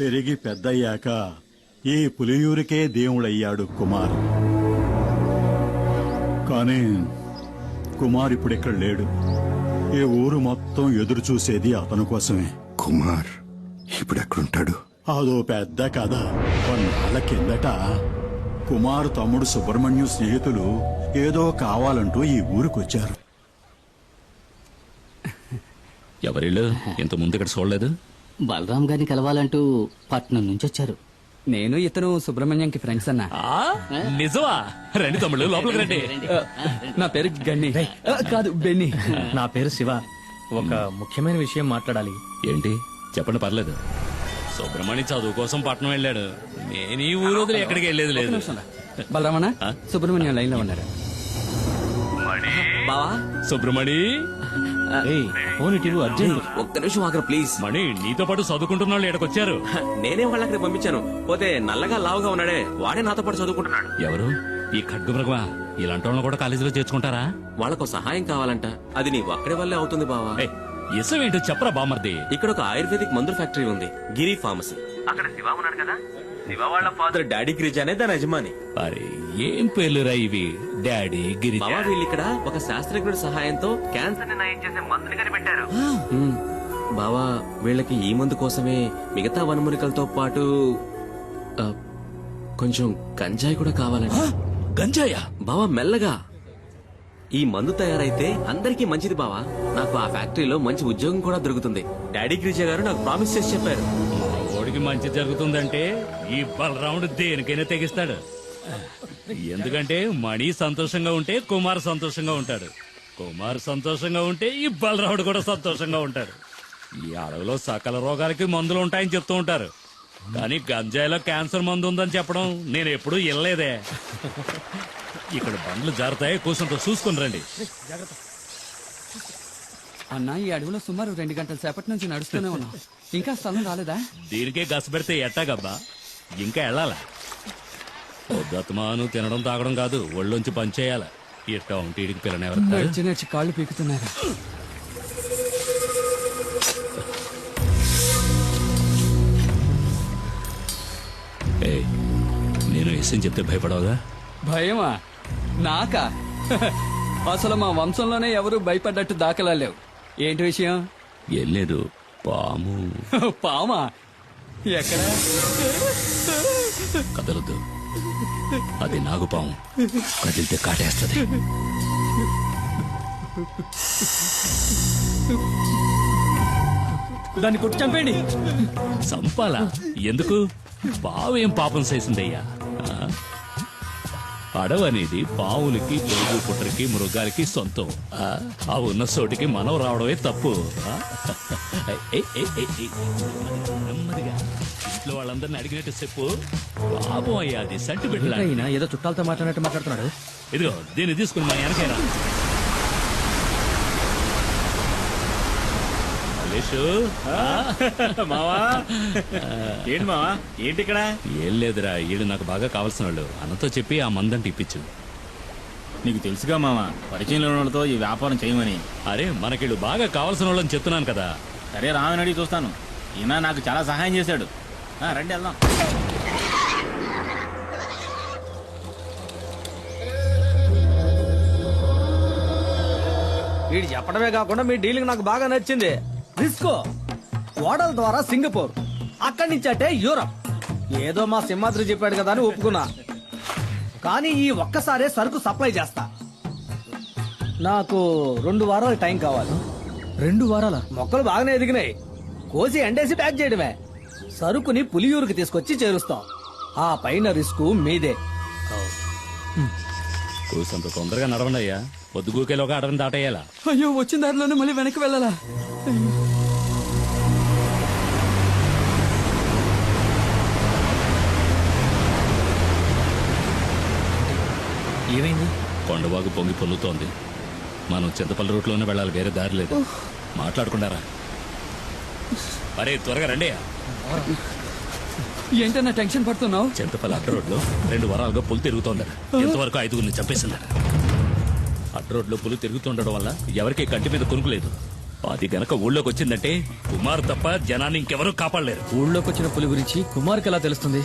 పెరిగి పెద్దయ్యాక ఈ పులియూరికే దేవుడయ్యాడు కుమార్. కానీ కుమార్ ఇప్పుడు ఇక్కడ లేడు? ఈ ఊరు మొత్తం ఎదురు చూసేది అతని కోసమే. కుమార్ ఇప్పుడు ఎక్కడుంటాడు అదో పెద్ద కథ. కొన్నాళ్ళ కిందట కుమార్ తమ్ముడు సుబ్రహ్మణ్యం స్నేహితులు ఏదో కావాలంటూ ఈ ఊరికొచ్చారు. ఎవరిళ్ళు? ఇంత ముందు ఇక్కడ చూడలేదు? బలరాం గారిని కలవాలంటూ పట్నం నుంచి వచ్చారు. నేను ఇతను సుబ్రహ్మణ్యంకి ఫ్రెండ్స్ అన్న. ఆ, నిజమా? రండి తమ్ముళ్ళు లోపలికి రండి నా పేరు గన్ని. ఆ, కాదు బెన్ని. నా పేరు శివ. ఒక ముఖ్యమైన విషయం మాట్లాడాలి. ఏంటి? చెప్పండి పర్లేదు. సుబ్రహ్మణ్యం చదువు కోసం పట్నం వెళ్ళాడు. నేను ఈ ఊరు వదిలి ఎక్కడికి వెళ్ళేది లేదు. బలరామణ సుబ్రహ్మణ్యం లైన్లో ఉన్నారు బావా? సుబ్రహ్మణి. ఒక్క నిమిషం ఆగరు ప్లీజ్. మణి నీతో పాటు చదువుకుంటున్న వాళ్ళు నేనే వాళ్ళ అక్కడికి పంపించాను. పోతే నల్లగా లావుగా ఉన్నాడే వాడే నాతో పాటు చదువుకుంటున్నాడు. ఎవరు? ఈ ఖడ్గు మృగమా ఇలాంటి వాళ్ళని కూడా కాలేజీలో చేర్చుకుంటారా? వాళ్ళకు సహాయం కావాలంట. అది నీ ఒక్కడి వల్లే అవుతుంది బావా. ఇసం ఏంటో చెప్పరా బామర్ది. ఇక్కడ ఒక ఆయుర్వేదిక్ మందుల ఫ్యాక్టరీ ఉంది గిరి ఫార్మసీ. అక్కడ శివ ఉన్నాడు కదా? శివ వాళ్ళ ఫాదర్ డాడీ గిరిజ అనే దాని యజమాని. అరే ఏం పేర్లురా ఇవి? డాడీ గిరి బావా వీళ్ళు ఇక్కడ ఒక శాస్త్రజ్ఞుడి సహాయంతో క్యాన్సర్ని నయం చేసే మందుని కనిపెట్టారు. బావా వీళ్ళకి ఈ మందు కోసమే మిగతా వనమూలికలతో పాటు కొంచెం గంజాయి కూడా కావాలండి. గంజాయా? బావా మెల్లగా. ఈ మందు తయారైతే అందరికీ మంచిది బావా. నాకు ఆ ఫ్యాక్టరీలో మంచి ఉద్యోగం కూడా దొరుకుతుంది. డాడీ గిరిజ గారు నాకు ప్రామిస్ చేసి చెప్పారు. ఓడికి మంచి జరుగుతుందంటే ఈ బలరాముడు దేనికైనా తెగిస్తాడు. ఎందుకంటే మణి సంతోషంగా ఉంటే కుమార్ సంతోషంగా ఉంటాడు. కుమార్ సంతోషంగా ఉంటే ఈ బలరాముడు కూడా సంతోషంగా ఉంటాడు. ఈ అడవిలో సకల రోగాలకి మందులు ఉంటాయని చెప్తూ ఉంటారు. కానీ గంజాయిలో క్యాన్సర్ మందు ఉందని చెప్పడం నేను ఎప్పుడూ వినలేదే. ఇక్కడ బండ్లు జారుతాయి కూర్చుంటూ చూసుకుని రండి. అన్న ఈ అడవిలో సుమారు రెండు గంటల సేపటి నుంచి నడుస్తూనే ఉన్నాం. ఇంకా స్థలం రాలేదా? దీనికే గస పెడితే ఎట్టాగబ్బా? ఇంకా వెళ్ళాలా? పొద్దుమాను తినడం తాగడం కాదు ఒళ్ళొంచి పనిచేయాల ఇట్ట ఉంటే ఇడికి పిల్లనెవరు నడిచి కాళ్ళు పీకుతున్నారు? విషయం చెప్తే భయపడవుగా? భయమా? నాకా? అసలు మా వంశంలోనే ఎవరు భయపడ్డట్టు దాఖలా లేవు. ఏంటి విషయం? ఏం లేదు పాము. పామా? ఎక్కడ? కదలదు అది నాగుపాము కదిలితే కాటేస్తుంది. దాన్ని కొట్టి చంపేయండి. చంపాలా? ఎందుకు? పావు ఏం పాపం చేసిందయ్యా ఆ? అడవి అనేది పావులకి పెరుగు పుట్టరికి మృగాలకి సొంతం ఆ? ఆ ఉన్న చోటికి మనం రావడమే తప్పు ఆ? నెమ్మదిగా ఇంట్లో వాళ్ళందరిని అడిగినట్టు చెప్పు పాపం అయ్యా అది సంటి బిడ్డలా ఈయన ఏదో చుట్టాలతో మాట్లాడినట్టు మాట్లాడుతున్నాడు ఇదిగో దీన్ని తీసుకుని మా వెనకైనా మల్లేషు మావా? ఏంటి మావా? ఏంటి ఇక్కడ? ఏం లేదురా ఈడు నాకు బాగా కావాల్సిన వాళ్ళు అన్నతో చెప్పి ఆ మందంటే ఇప్పించు. నీకు తెలుసుగా మావా పరిచయంలో ఉన్న వాళ్ళతో ఈ వ్యాపారం చేయమని. అరే మనకిడు బాగా కావాల్సిన వాళ్ళని చెప్తున్నాను కదా. సరే రామని అడిగి చూస్తాను. ఈయన నాకు చాలా సహాయం చేశాడు. ఆ, రండి వెళ్దాం. వీడు చెప్పడమే కాకుండా మీ డీలింగ్ నాకు బాగా నచ్చింది. రిస్కో ఓడల ద్వారా సింగపూర్. అక్కడి నుంచి అంటే యూరప్. ఏదో మా సింహాద్రి చెప్పాడు కదా అని ఒప్పుకున్నా. కానీ ఈ ఒక్కసారే సరుకు సప్లై చేస్తా. నాకు రెండు వారాల టైం కావాలి. రెండు వారాల? మొక్కలు బాగానే ఎదిగినాయి. కోసి ఎండేసి ప్యాక్ చేయడమే. సరుకుని పులియూరుకి తీసుకొచ్చి చేరుస్తాం. ఆ పైన రిస్క్ మీదే. కూసంత తొందరగా నడవండి అయ్యా. పొద్దుగూకేలోగా అడవిని దాటేయాలా? అయ్యో వచ్చిన దారిలోనే మళ్ళీ వెనక్కి వెళ్ళాలా? ఏమైంది? కొండవాగు పొంగి పొల్లుతోంది. మనం చింతపల్లి రూట్లోనే వెళ్ళాలి వేరే దారి లేదు. మాట్లాడుకుంటారా? అరే త్వరగా రండి ఏంటన్నా టెన్షన్ పడుతున్నావు? చింతపల్లి అడ్డ రోడ్లో రెండు వారాలుగా పులి తిరుగుతోందట ఎంతవరకు ఐదుగురిని చంపేసిందట. అడ్డ రోడ్లో పులి తిరుగుతుండడం వల్ల ఎవరికి కంటి మీద కొనుక్కు లేదు. అది గనక ఊళ్ళోకి వచ్చిందంటే కుమార్ తప్ప జనాన్ని ఇంకెవరూ కాపాడలేరు. ఊళ్ళోకి వచ్చిన పులి గురించి కుమార్కి ఎలా తెలుస్తుంది?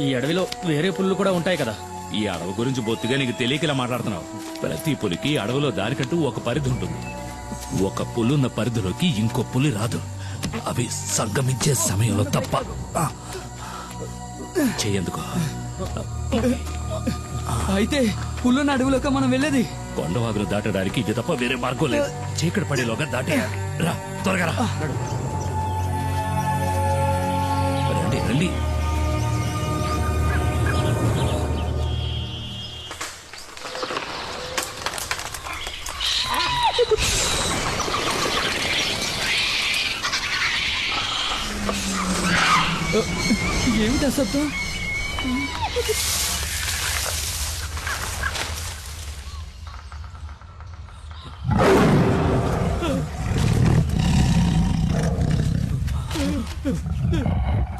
ఈ అడవిలో వేరే పుల్లు కూడా ఉంటాయి కదా. ఈ అడవి గురించి బొత్తిగా నీకు తెలియకలా మాట్లాడుతున్నావు. ప్రతి పులికి అడవిలో దానికంటూ ఒక పరిధి ఉంటుంది. ఒక పులున్న పరిధిలోకి ఇంకో పులి రాదు. అవి సంగమించే సమయంలో తప్ప. చేయందుకో. అయితే పుల్లున్న అడవిలోకి మనం వెళ్ళేది? కొండవాగులు దాటడానికి ఇది తప్ప వేరే మార్గం లేదు. చీకటి పడేలోగా దాటేయాలి రా త్వరగా రా. రండి రండి. ఏమిటా అసత్యం?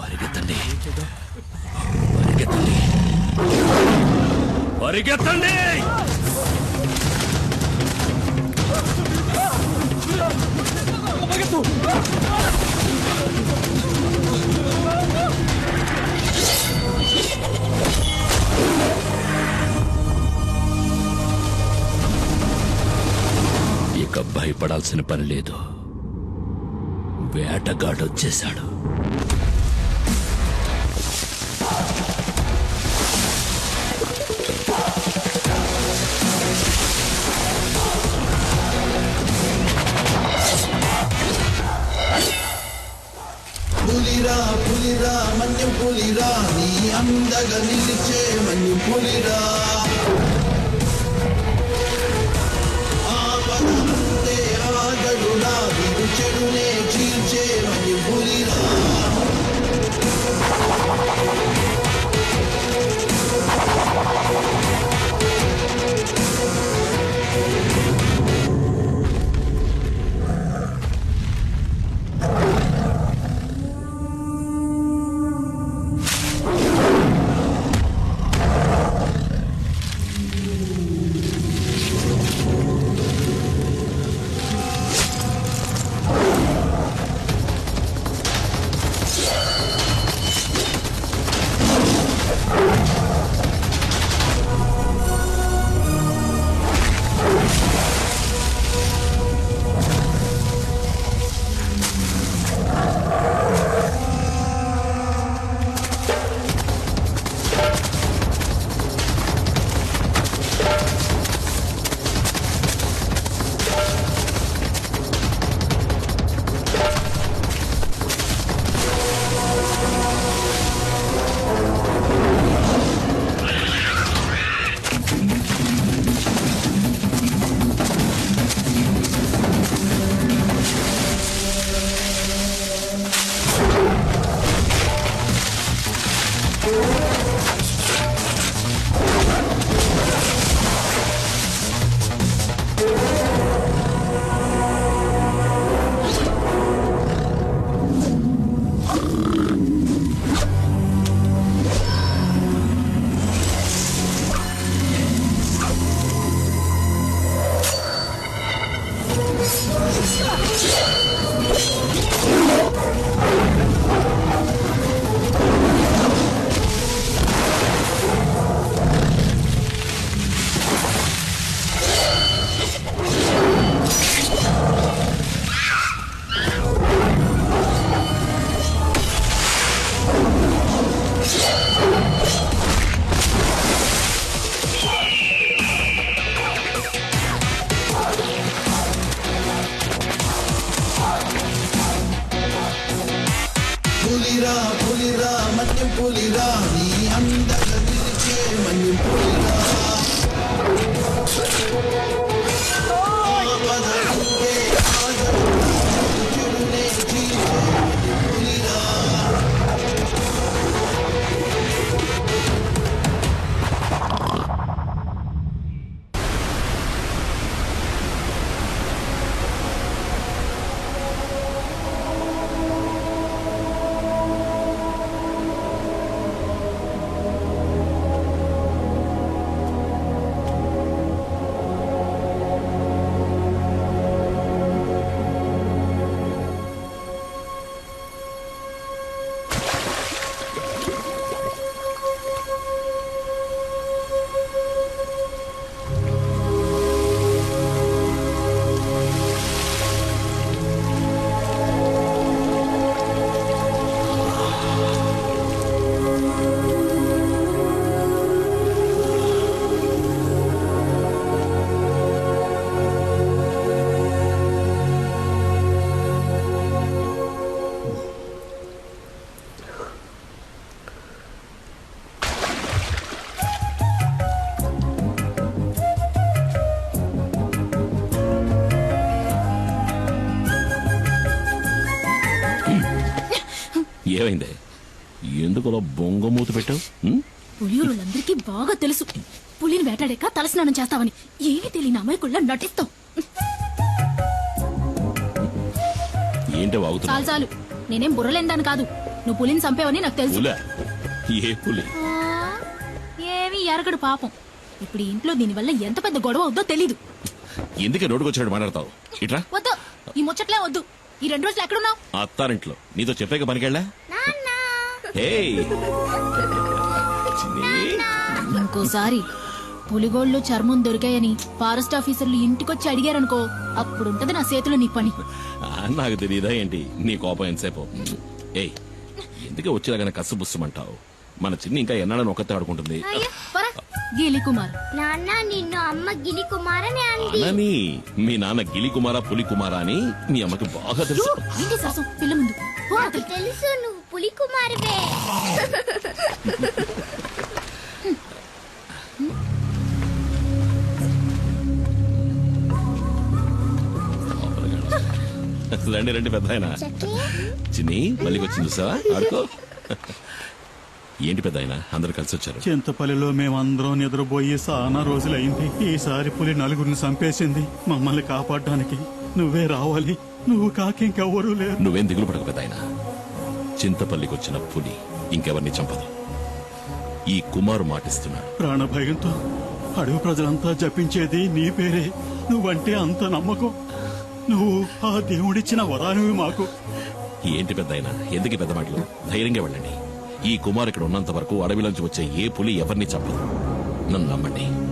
పరిగెత్తండి. పరిగెత్తండి. పరిగెత్తండి. చేయాల్సిన పని లేదు. వేటగాడొచ్చేశాడు. పులిరా పులిరా మన్యం పులిరా నీ అందగా నిలిచే మన్యం పులిరా. చీల్చే మన్యం పులిరా పులిరా ఏమైంది? ఎందుకు అలా బొంగమూత పెట్టావు? ఉం? బాగా తెలుసు. పులిని వేటాడాక తలస్నానం చేస్తావని. ఏమీ తెలియని అమాయకుళ్ళ నటిస్తావు. ఏంటో వాగుతున్నా చాలు చాలు. నేనేం బుర్రలేందాను కాదు. నువ్వు పులిని చంపేవని నాకు తెలుసు. పులా? ఏ పులి? ఆ, ఏమీ ఎరగడు పాపం. ఇప్పుడు ఈ ఇంట్లో దీనివల్ల ఎంత పెద్ద గొడవ అవుద్దో తెలీదు. ఎందుకే నోటుకొచ్చినట్టు మాట్లాడతావు? ఇట్రా. వద్దు. ఈ ముచ్చట్లే వద్దు. ఈ రెండు రోజులు ఎక్కడున్నావు? అత్తారింట్లో. నీతో చెప్పాక పనికెళ్ళా? ఏయ్ చిన్ని. ఇంకోసారి పులిగోళ్ళు చర్మం దొరికాయని ఫారెస్ట్ ఆఫీసర్లు ఇంటికొచ్చి అడిగారనుకో అప్పుడుంటది నా చేతిలో నీ పని. ఆ, నాకు తెలియదా ఏంటి? నీ కోపం ఎంతసేపు? ఏయ్ ఎందుకే వచ్చేలాగా కసు బుస్సమంటావు? మన చిన్ని ఇంకా ఎన్నాడని ఒక్కతే ఆడుకుంటుంది. పరా. గీలి కుమార్. నాన్న నిన్ను అమ్మ గిలి కుమారని అంది. అనని మీ నాన్న గిలి కుమారా పులి కుమారా అని మీ అమ్మకి బాగా తెలుసు. ఏంటి శాసం పిల్ల ముందు. పో నాకు తెలుసు నువ్వు పులి కుమారువే రండి రండి పెద్ద ఆయన చిన్ని మళ్ళీ వచ్చింది చూసావా? ఆడుకో. ఏంటి పెద్ద ఆయన అందరు కలిసి వచ్చారు. చింతపల్లిలో మేమందరం నిద్రపోయి సానా రోజులైంది. ఈసారి పులి నలుగురిని చంపేసింది. మమ్మల్ని కాపాడడానికి నువ్వే రావాలి. నువ్వు కాకింకెవ్వరూ లేరు. నువ్వేం దిగులు పడక పెద్ద ఆయన చింతపల్లికి వచ్చిన పులి ఇంకెవరిని చంపదు. ఈ కుమారు మాటిస్తున్నాడు. ప్రాణభయంతో అడవి ప్రజలంతా జపించేది నీ పేరే. నువ్వంటే అంత నమ్మకం. నువ్వు ఆ దేవుడిచ్చిన వరానివి మాకు. ఏంటి పెద్ద ఆయన ఎందుకు పెద్ద మాటలు? ధైర్యంగా వెళ్ళండి. ఈ కుమార్ ఇక్కడ ఉన్నంత వరకు అడవిలోంచి వచ్చే ఏ పులి ఎవరిని చంపదు. నన్ను నమ్మండి.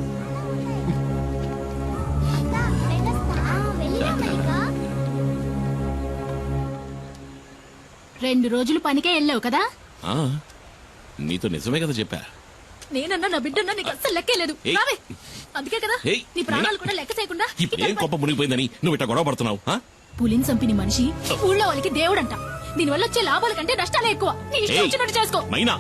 రెండు రోజులు పనికే వెళ్ళావు కదా? ఆ, నీతో నిజమే కదా చెప్పా. నేనన్నా నా బిడ్డన్నా నీకు అస్సలు లెక్కే లేదు. ఏయ్. రావే. అందుకే కదా ఏయ్. నీ ప్రాణాలు కూడా లెక్క చేయకుండా ఇప్పుడు ఏం కొప్ప మునిగిపోయిందని నువ్వు ఇట్లా గొడవ పడుతున్నావు ఆ? పులిని చంపిన మనిషి ఊళ్ళో వాళ్ళకి దేవుడంట. దీనివల్ల వచ్చే లాభాల కంటే నష్టాలే ఎక్కువ. నీ ఇష్టం ఏయ్, వచ్చినట్టు చేసుకో. మైనా.